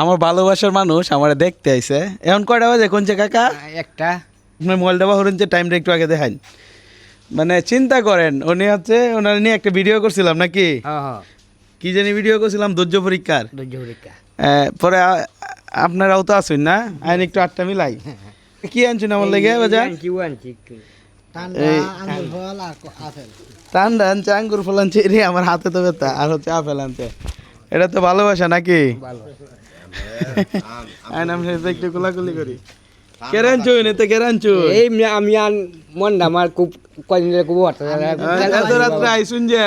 আমার ভালোবাসার মানুষ আমার দেখতে আইছে। এখন কয়টা বাজে কোন কাকা? একটা। আপনার বা হরুন যে টাইমটা একটু আগে দেখান মানে চিন্তা করেন উনি হচ্ছে ওনার নিয়ে একটা ভিডিও করছিলাম নাকি? কি জানি ভিডিও করছিলাম ধৈর্য পরীক্ষার। ধৈর্য পরীক্ষা। পরে আপনারাও তো আসুন না? আইন একটু আটটা মিলাই। কি আনছেন আমার লেগে বাজার আনছি ঠান্ডা আঙ্গুর ফল আনছে রে আমার হাতে তো ব্যথা আর হচ্ছে আপেল আনছে। এটা তো ভালোবাসা নাকি? আইন আমি একটু কোলাকুলি করি। কেরানচু এতে কেরানচু এই আমি আন মনটা আমার খুব কদিন খুব হঠাৎ রাত্রে আইসুন যে।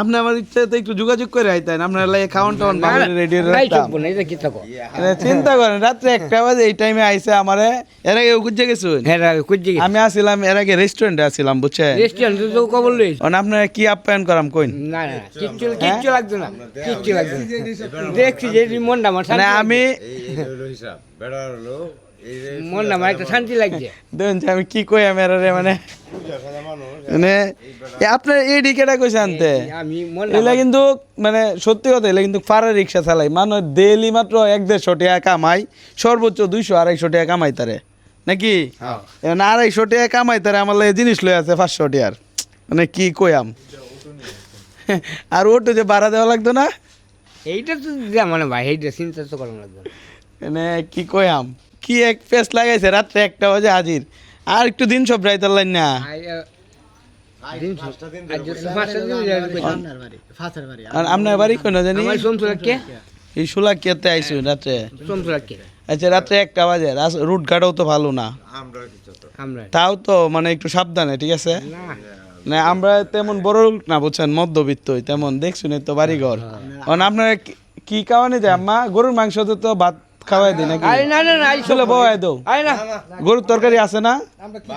আপনি আমার ইচ্ছে তো একটু যোগাযোগ করে আইতেন আপনার লাগে খাওয়ান টাওয়ান ভালো রেডি নাই রাখতাম। চুপ না এটা কি থাকো মানে চিন্তা করেন রাত্রে একটা বাজে এই টাইমে আইসে আমারে এর আগে খুঁজে গেছুন? হ্যাঁ আমি আসছিলাম এর আগে রেস্টুরেন্টে আসছিলাম বুঝছেন? রেস্টুরেন্ট তো কবল লইছ। অন আপনারা কি আপ্যায়ন করাম কইন? না না কিচ্ছু কিচ্ছু লাগতো না কিচ্ছু লাগতো না। দেখছি যে মনটা আমার মানে আমি এই এই মনটা আমার একটা শান্তি লাগছে। দেখুন আমি কি কই আমি এরারে মানে মানে এ আপনার এই ডিকেটা কইছে আনতে? মন এগুলা কিন্তু মানে সত্যি কথা এগুলা কিন্তু পাড়ার রিক্সা চালাই। মানুষ ডেইলি মাত্র এক দেড়শো টাকা কামাই সর্বোচ্চ দুইশো আড়াইশো টাকা কামাই তারে। নাকি? হ্যাঁ। আড়াইশো টাকা কামাই তারে আমার লাগে জিনিস লয়ে আছে পাঁচশো টাকার। মানে কি কইয়াম আর ওটু যে ভাড়া দেওয়া লাগতো না? এইটা তো মানে ভাই এইটা চিন্তা তো করা লাগবে না। মানে কি কইয়াম কি এক পেস লাগাইছে? রাত্রে একটা বাজে হাজির। আর একটু দিন সব রাইতার লাইন না। আপনার বাড়ি কোন জানি? এই সুলা কেতে আইসু রাত্রে আচ্ছা রাত্রে একটা বাজে। তো ভালো না। তাও তো মানে একটু সাবধানে ঠিক আছে? না। না আমরা তেমন বড় লোক না বুঝছেন? মধ্যবিত্ত তেমন। দেখছুন তো বাড়ি ঘর কারণ আপনারা কি- কারণে যায় আম্মা গরুর মাংস তো তো ভাত খাওয়াই দিই নাকি? না না না চলে বয়াই দাও। আরে না। গরুর তরকারি আছে না?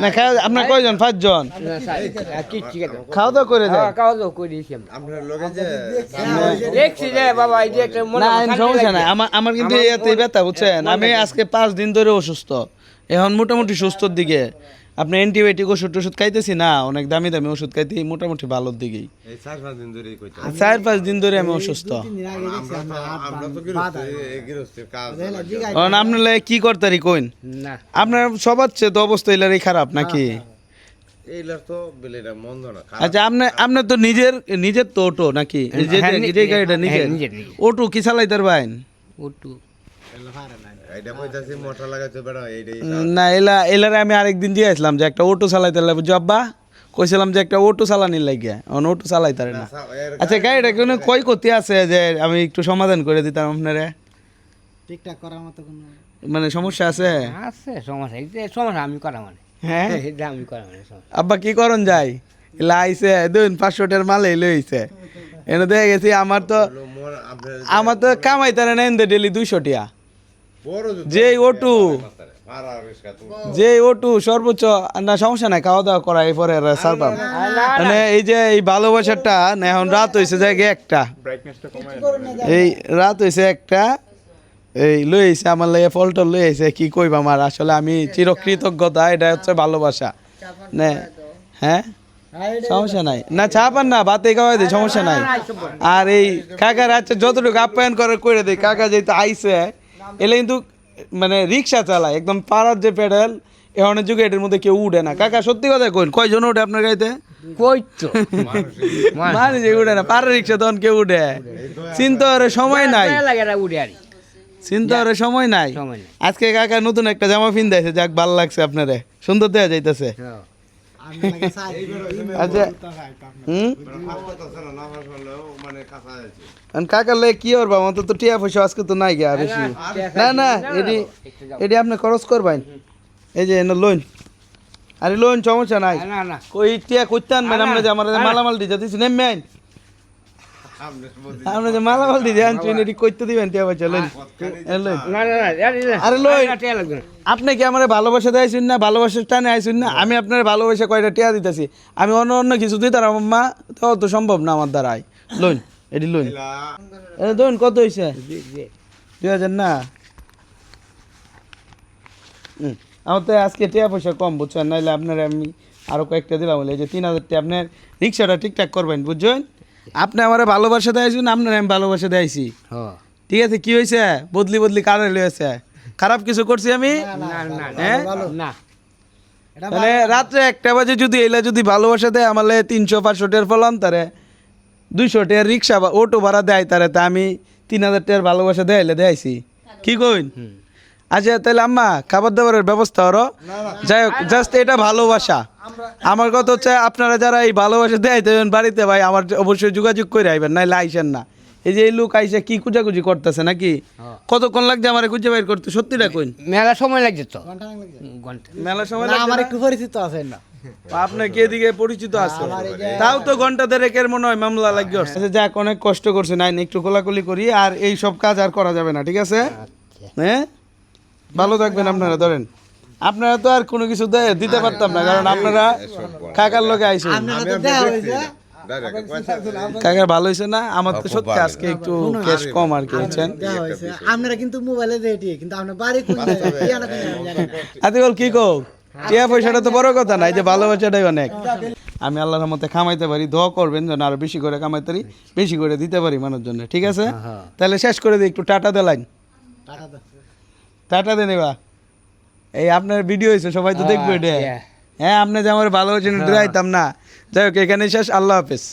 না খাওয়া আপনার কয়জন? পাঁচজন? না, স্যার, আর কি ঠিক আছে খাওয়া দাওয়া করে যায় খাওয়া খাওয়া দাওয়া করে দিয়েছি আমরা। আপনার লোকে যে দেখছি যে বাবা এই যে একটা মনে না আমার সমস্যা নাই। আমার আমার কিন্তু এতে ব্যথা বুঝছেন? আমি আজকে পাঁচ দিন ধরে অসুস্থ। এখন মোটামুটি সুস্থর দিকে। আপনি অ্যান্টিবায়োটিক ওষুধ টষুধ খাইতেছি না অনেক দামি দামি ওষুধ খাইতে মোটামুটি ভালোর দিকেই। চার পাঁচ দিন ধরে আমি অসুস্থ। আপনার কি করতারি কইন? আপনার সবার চেয়ে তো অবস্থা এলারই খারাপ নাকি। আচ্ছা আপনি আপনার তো নিজের নিজের তো অটো নাকি? যে হ্যাঁ, নি- যে গাড়িটা হ্যাঁ, নিজের। অটো কি চালাইতার বাইন ওটু না এলা এলারে আমি আরেকদিন দিয়ে আসলাম যে একটা অটো চালাইতে লাগবে। জব্বা কইছিলাম যে একটা অটো চালানি লাগে অন অটো চালাইতারে না আচ্ছা গাড়িটা কোনো করতে আছে যে আমি একটু সমাধান করে দিতাম আপনারে? ঠিকঠাক করার মতো কোনো মানে সমস্যা আছে? আছে সমস্যা। এই যে সমস্যা আমি করা মানে। হ্যাঁ? এটা আমি করা মানে আব্বা কি করন যাই? এলা আইছে দুন পাঁচশো টাকার মালে লইছে এনে দেখে গেছি আমার তো আমার তো কামাইতারে নেন দে ডেলি দুইশো টিয়া। যে অটু সর্বোচ্চ না সমস্যা নাই খাওয়া দাওয়া করা এরপরে সারপাম মানে এই যে এই ভালোবাসাটা না এখন রাত হয়েছে জায়গায় একটা। এই রাত হয়েছে একটা এই লই আইছে আমার লাগে লই আইছে কি কইব আমার? আসলে আমি চিরকৃতজ্ঞতা এটা হচ্ছে ভালোবাসা। না হ্যাঁ? সমস্যা নাই। না চা পান না ভাতে খাওয়াই দিই সমস্যা নাই। আর এই কাকার আচ্ছা যতটুকু আপ্যায়ন করে করে দেয় কাকা যেহেতু আইছে এলে কিন্তু মানে রিক্সা চালায় একদম পাড়ার যে পেডেল এখন যুগে এটার মধ্যে কেউ উঠে না। কাকা সত্যি কথা কইন কয়জন উঠে আপনার গাড়িতে? কই তো মানে যে উঠে না পাড়ার রিক্সা তখন কেউ উঠে। চিন্তা করে সময় নাই। দয়া উড়ে আরি চিন্তা করে সময় নাই। আজকে কাকা নতুন একটা জামা পিন দিয়েছে যাক ভালো লাগছে আপনারে। সুন্দর দেওয়া যাইতেছে। কাকার লাগে কি করবা? আমার তো টিয়া পয়সা আজকে তো নাই গিয়া বেশি। না না এটি এটি আপনি খরচ করবেন। এই যে এনে লোন আরে লোন সমস্যা নাই। না না কই টিয়া করতে ম্যাডাম যে আমার মালামাল দিচ্ছি নেমে বলি আপনি যে মালামাল দিয়ে আনছেন এটি করতে দিবেন টিয়া পয়সা লোন না না না আরে লই। না, টিয়া লাগবে না। আপনি কি আমার ভালোবাসা দেয়ছেন না ভালোবাসার টানে আইছেন না? আমি আপনার ভালোবাসা কয়টা টিয়া দিতেছি। আমি অন্য অন্য কিছু দিতাম আমার মা তাও তো সম্ভব না আমার দ্বারাই লোন এটি লোন এটা ধরুন কত হয়েছে। দুই হাজার না? আমার তো আজকে টিয়া পয়সা কম বুঝছেন? নাহলে আপনার আমি আরও কয়েকটা দিলাম বলে যে তিন হাজার টাকা আপনার রিক্সাটা ঠিকঠাক করবেন বুঝছেন? আপনি আমার ভালোবাসা দিয়েছেন আপনার আমি ভালোবাসা দিয়েছি হ্যাঁ। ঠিক আছে কি হয়েছে বদলি বদলি কারে লয়েছে খারাপ কিছু করছি আমি? না না হ্যাঁ মানে রাত্রে একটা বাজে যদি এলা যদি ভালোবাসা দেয় আমার তিনশো পাঁচশো টের ফলান তারে। দুইশো টের রিক্সা বা অটো ভাড়া দেয় তারে তা আমি তিন হাজার টের ভালোবাসা দেয়াইলে দেয়াইছি। কি কইন? আচ্ছা তাহলে আম্মা খাবার দাবারের ব্যবস্থা করো। যাই হোক জাস্ট এটা ভালোবাসা। আমার কথা হচ্ছে আপনারা যারা এই ভালোবাসা দেয় দেবেন বাড়িতে ভাই আমার অবশ্যই যোগাযোগ করে আইবেন নাইলে আইসেন না। এই যে এই লোক আইসে কি কুচাকুচি করতেছে নাকি? কতক্ষণ লাগছে আমার খুঁজে বাইর করতে? সত্যিটা কইন। মেলা সময় লাগছে তো। ঘণ্টা খানেক লাগছে। ঘণ্টা। মেলা সময় না, লাগছে আমার? একটু পরিচিত আছে না। আপনার কে দিকে পরিচিত আছে? তাও তো ঘণ্টা দেড়েকের মনে হয় মামলা লাগিয়ে আসছে আচ্ছা, যাক অনেক কষ্ট করছে নাই একটু কোলাকুলি করি আর এই সব কাজ আর করা যাবে না ঠিক আছে? হ্যাঁ? ভালো থাকবেন আপনারা ধরেন। আপনারা তো আর কোনো কিছু দে- দিতে পারতাম না কারণ আপনারা কাকার লোকে আইসেন। কাকার ভালো হয়েছে না? আমার তো সত্যি আজকে একটু ক্যাশ কম আর কি হয়েছেন আপনারা কিন্তু মোবাইলে দেয় কিন্তু আপনার বাড়ি আদিবল কি কো টিয়া পয়সাটা তো বড় কথা নাই যে ভালোবাসাটাই অনেক। আমি আল্লাহর রহমতে কামাইতে পারি দোয়া করবেন যেন আরও বেশি করে কামাইতে পারি বেশি করে দিতে পারি মানুষ জন্য ঠিক আছে? তাহলে শেষ করে দিই একটু টাটা দেলাইন। দাও। টাটা দেন এবার। এই আপনার ভিডিও হয়েছে সবাই তো দেখবে এটা। হ্যাঁ আপনি যে আমার ভালো এটা দিতাম না। যাই হোক এখানে শেষ। আল্লাহ হাফেজ।